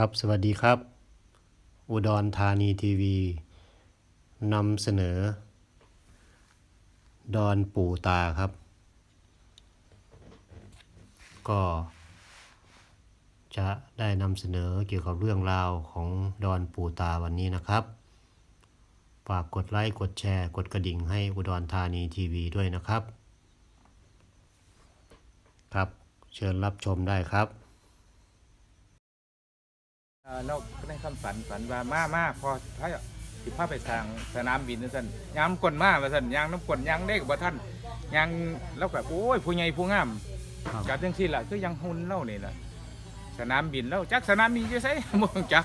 ครับ สวัสดีครับ อุดรธานีทีวีนำเสนอ ดอนปู่ตาครับ ก็ จะได้นำเสนอเกี่ยวกับเรื่องราวของดอนปู่ตาวันนี้นะครับ ฝากกดไลค์ กดแชร์ กดกระดิ่งให้อุดรธานีทีวีด้วยนะครับ ครับ เชิญรับชมได้ครับ เอ่อเราในคำฝันฝันว่ามามาพอถ้าสิพาไปทางสนามบินนั่นสั่นยามกลมาว่าสั่นยางน้ำกลยางเด็กบ่ท่านยางแล้วก็โอ้ยผู้ใหญ่ผู้งามครับจัดจังซี่ล่ะคือยังหุ่นเล่านี่ล่ะสนามบินแล้วจักสนามบินจะใส่บ่รู้จัก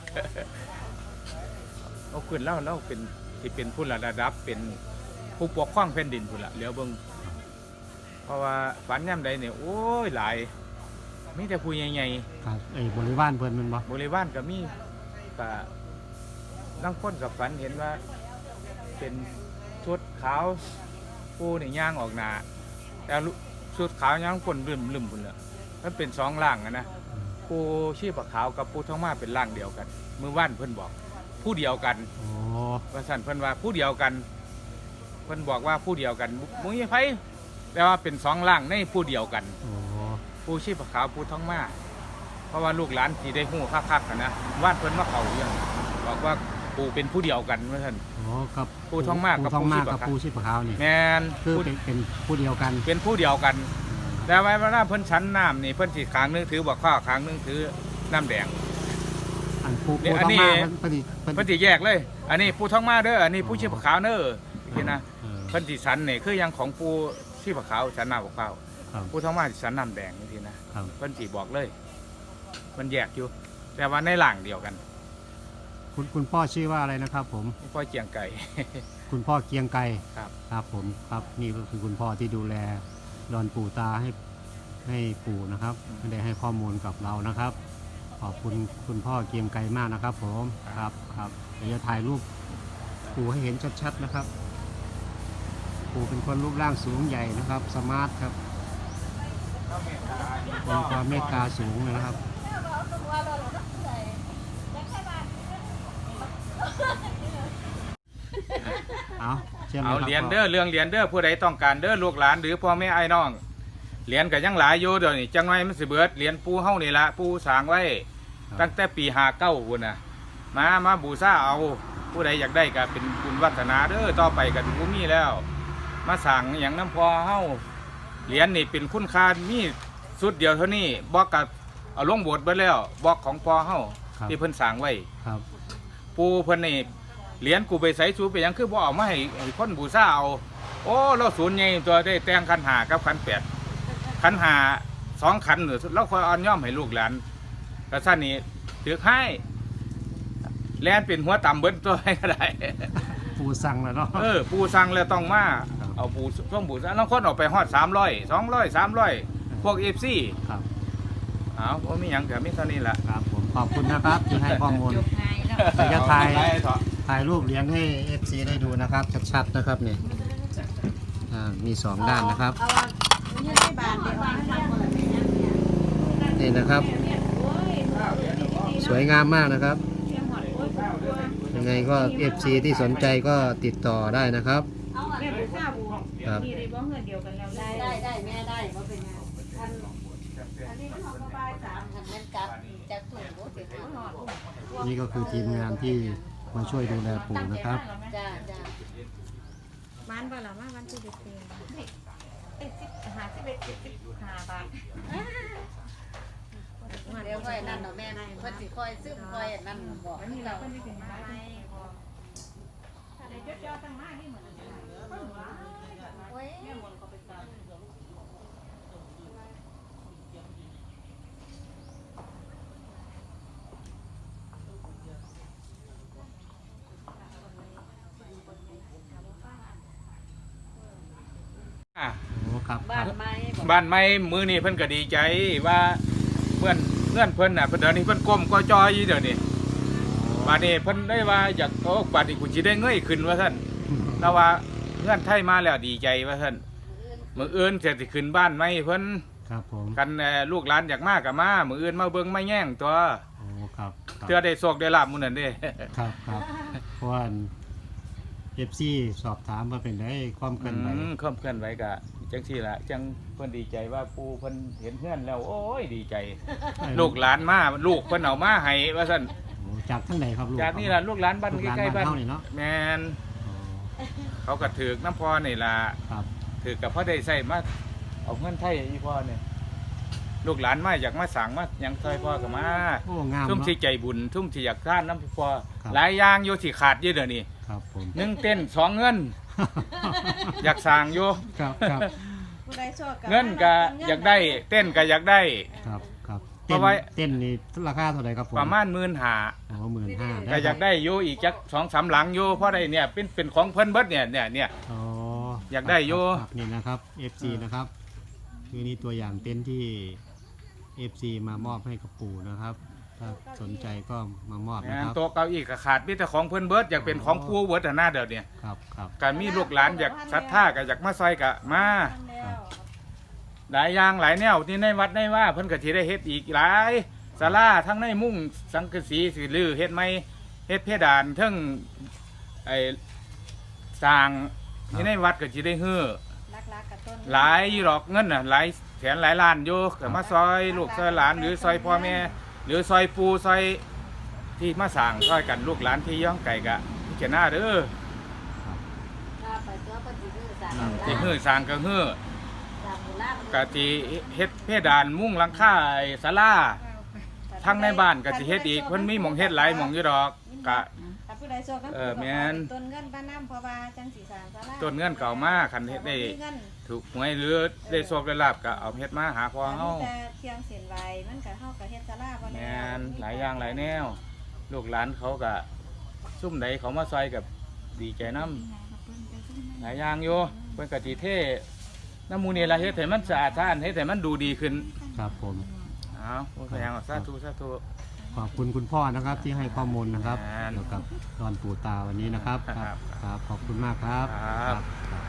เอาขึ้นเล่าเล่าเป็นที่เป็นผู้ระดับเป็นผู้ปกครองแผ่นดินพุ่นละเหลียวเบิ่งเพราะว่าฝันยามใดเนี่ยโอ้ยหลาย มีแต่ผู้ใหญ่ๆครับไอ้บริวารเพิ่นแมันบ่บริวารก็มีก็ลังคนกับฝันเห็นว่า เป็นชุดขาวปูนี่ย่างออกหนาแต่ลุชุดขาวย่างคนลืมลืมพุ่นละมันเป็นสองล่างอะนะปูชีพขาวกับปูท้องมาเป็นล่างเดียวกัน มือว่านเพิ่นบอก ผู้เดียวกันอ๋อว่าสันเพิ่นว่าผู้เดียวกันเพิ่นบอกว่าผู้เดียวกันมุ้ยไผแต่ว่าเป็นสองล่างในผู้เดียวกันอ๋อ ปูชีพขาวปูท้องมาเพราะว่าลูกหลานที่ได้หู้คักๆกันนะว่านเพิ่นมาเขาเรื่องบอกว่าปูเป็นผู้เดียวกันว่าท่านอ๋อกับปู่ทองมากกับปู่ทองมากปู่ชีพกับขาวปูชีพขาวนี่แมนคือผู้เป็นเป็นผู้เดียวกัน เป็นผู้เดียวกัน แต่ไว้เวลาเพิ่นชั้นน้ำนี่เพิ่นสิขางหนึงถือบอกข้าวขางหนึงถือน้ำแดงอันปูเนี่ปูยอัทนองนี้มากเพิ่นเพิ่นเพิ่นสิแยกเลย อันนี้ปูท้องมาเด้ออันนี้ผู้ชีพขาวเด้อพี่นะเออเพิ่นสิสันนี่คืออยังของปูชีพขาวสันน้ำบอกข้าว ครับปูท้องมาสิสันน้ำแดงนี่ทีนะครับ เพิ่นสิบอกเลยเพิ่นแยกอยู่ แต่ว่าในหล่างเดียวกันคุณคุณพ่อชื่อว่าอะไรนะครับ ผมพ่อเจียงไก่ คุณพ่อเกียงไกรครับ ครับผมครับนี่ก็คือคุณพ่อที่ดูแลดอนปู่ตาให้ให้ปู่นะครับไม่ได้ให้ข้อมูลกับเรานะครับ ขอบคุณคุณพ่อเกียงไกรมากนะครับ ผมครับครับเดี๋ยวจะถ่ายรูปปู่ให้เห็นชัดๆนะครับ ปู่เป็นคนรูปร่างสูงใหญ่นะครับ สมาร์ทครับ มีความเมตตาสูงเลยนะครับ เอาเชิญลเอาคบเหรียญพ่เด้อเรื่องเหรียญเด้อผู้ใดต้องการเด้อลูกหลานหรือพ่อแม่ไอ้น้องเหรียญก็ยังหลายอยู่เดี๋ยวนี้จังไว้มันสิเบิดเหรียญปูเฮานี่ละปูสร้างไว้ครับตั้งแต่ปี59พุ่นน่ะมามาบูชาเอา ผู้ใดอยากได้ก็เป็นบุญวัฒนาเด้อต่อไปก็ถึงบ่มีแล้ว มาสั่งอหย่างน้ำพอเฮา เหรียญนี่เป็นคุณค่ามีสุดเดียวเท่านี้บอกกับเอาลงโบสถ์ไปแล้วบอกของพอเฮาครับ ที่เพิ่นสร้างไว้ ครับ ปูเพิ่นนี่เหรียญกูไปใส่สูไปหยังคือบ่เอามาให้ให้คนบูชาเอา โอ้เราศูนย์ใหญ่ตัวได้แต่งขันหากับขันแปดขันหาสองขันหรือเราคอยอ่อนย่อมให้ลูกหลานกระสั้นนี้ถือให้แลนเป็นหัวต่ำเบิ้ตัวให้ก็ได้ ปู่สั่งแล้วเนาะ เออ ปูสั่งแล้วต้องมาครับ เอาปูช่วงปูสั่งแล้วคนออกไปฮอดสามร้อยสองร้อยสามร้อยพวกเอฟซีครับ เอาว่ามีหยังแต่มีเท่านี้ละครับผมขอบคุณนะครับที่ให้ข้อมูลจบง่ายแล้วเดี๋ยวจะถ่ายเอเถอะถ่ายรูปเหรียญให้ FC ได้ดูนะครับ ชัดๆนะครับนี่อ่ามีสองด้านนะครับ เอาว่าเนี่ยให้บานเดี๋ยวเอามาทำอะไรเนี่ยนี่นะครับ สวยงามมากนะครับ ยังไงก็ FC ที่สนใจก็ติดต่อได้นะครับ แม่ผู้ข้าบูครับนี่ได้บ่เงินเดียวกันแล้วได้ได้ได้แม่ได้บ่เป็นไงอันอันนี้มันของกระบายสามคันแม่นกลับจากถุงโอ้เสียหอดนี่ก็คือทีมงานที่มาช่วยดูแลปู่นะครับ จ้าจ้ามันบ่ล่ะมาวันที่เด็กเตียงเอ้ยสิบหาสิบเอ็ดสิบสิบห้าบาท เดี๋ยวค่อยนั่นเนาะแม่เพิ่นสิคอยซึมคอยอันนั่นบอกวันให้นี้เราเราเพิ่นไม่ถึงบ้านถ้าได้ยอดๆตั้งมานี่เหมือนกันโอ้ยอะโอ้ครับคบ้ารันบไม้บอกบ้านไม่มือนี่เพิ่นก็ดีใจว่า เพื่อนเพื่อนเพิ่นน่ะเพิ่นเดี๋ยวนี้เพิ่นก้มก็จอยอยู่เดี๋ยวนี้บัดนี้เพิ่นได้ว่าอยากโอ้บัดนี้กูสิได้เงยขึ้นว่าซั่นแล้วว่าเพื่อนไทยมาแล้วดีใจว่าซั่นมื้ออื่นจะสิขึ้นบ้านไหมเพิ่นครับผมกันเอ่อลูกหลานอยากมาก็มามื้ออื่นมาเบิ่งมาแย่งตัวโอ้ครับครับเทื่อได้โชคได้ลาบมื้อนั้นเด้ ครับครับเพราะว่าเอฟซีสอบถามว่าเป็นได้ความเคลื่อนไหวอืมความเคลื่อนไหวก็ จังซี่ล่ะจังเพิ่นดีใจว่าปู่เพิ่นเห็นเฮือนแล้ว โอ้ยดีใจ ลูกหลานมาลูกเพิ่นเอามาให้ว่าซั่นโอ้จากทั้งไหนครับลูกจากนี่ล่ะลูกหลานบ้านลูกหลานใกล้ๆบ้านบ้านเฮานี่เนาะแม่นโอ้เขาก็ถือกน้ำพอนี่ล่ะครับถือกับพ่อได้ใส่มาเอาเงินไทยอีพ่อเนี่ยลูกหลานมาอยากมาสั่งมาหยังซอยพ่อก็มาโอ้งามทุ่มเนาะที่ใจบุญทุ่มที่อยากท่านน้ำพ่อครับหลายอย่างอยู่ที่ขาดเยอะเดี๋ยวนี้ครับผมหนึ่งเต้นสองเงินอยากสั่งอยู่ครับครับผู้ใดโชคเงินก็อยากได้ เต้นก็อยากได้ ครับครับเพเต้นราะว่า เต้นนี่ราคาเท่าไหร่ครับผมประมาณหมื่นหาโอ้หมื่นห้าก็อยากได้อยู่อีกจักสองสามหลังอยู่เพราะได้เนี่ยเป็นเป็นของเพิ่นเบิดเนี่ยเนี่ยเนี่ย อ๋ออยากได้อยู่ครับนี่นะครับ FC นะครับ คือนี่ตัวอย่างเต้นที่ FC มามอบให้กับปู่นะครับ ถ้าสนใจก็มามอบนะงานครับ โต๊ะเก้าอี้ก็ขาดมีแต่ของเพิ่นเบิดอยากเป็นของผู้เบิดแต่หน้าเดี๋ยวเนี่ยครับครับก็มีลูกหลานอยากศรัทธาก็อยากมาซอยก็มาแล้วหลายอย่างหลายแนวที่ในวัดในว่าเพิ่นก็สิได้เฮ็ดอีกหลายศาลาทั้งในมุ้งสังกะสีสิลือเฮ็ดไหมเฮ็ดเพดานเทั้งไอ้สร้างที่ในวัดก็สิได้ฮื้อรักๆกับต้นหลายอยู่หรอกเงินน่ะหลายแสนหลายล้านอยู่ก็มาซอยลูกซอยหลานหรือซอยพ่อแม่ หรือซอยปูซอยที่มาสร้างซอยกันลูกหลานที่ย่องไก่ก็พิจารณาเด้อถ้าไปตัวปฏิรูปสารที่ฮื้อสร้างก็ฮื้อสารโบราณก็สิเฮ็ดเพดานมุ้งหลังคาไอ้ศาลาทั้งในบ้านก็สิเฮ็ดอีกเพิ่นมีหม่องเฮ็ดหลายหม่องอยู่ดอกก็ถ้า ผู้ใดโชคกันเออแม่น ต้นเงินบ้านน้ำเพราะว่าจังสีสารสาราต้นเงินเก่ามาคันเฮ็ดได้มีเงินถูกหวยหรือได้โชคได้ลาบก็เอาเฮ็ดมาหาพ่อเฮาแต่เทียงเสียนใบมันก็เฮากับเฮ็ดสาราบ่แม่แล้วนหลายอย่างหลายแนว ลูกหลานเขาก็ซุ่มใดเขามาซอยกับดีใจนํหลายอย่างอยู่เพิ่นก็สิเทน้ำมูนี่ล่ะเฮ็ดให้มันสะอาดสะอ้านเฮ็ดให้มันดูดีขึ้นครับผมอ้าวโอ้ยพยายามสาธุสาธุ ขอบคุณคุณพ่อนะครับที่ให้ข้อมูลนะครับครับเกี่ยวกับดอนปู่ตาวันนี้นะครับครับครับขอบคุณมากครับ ครับครับ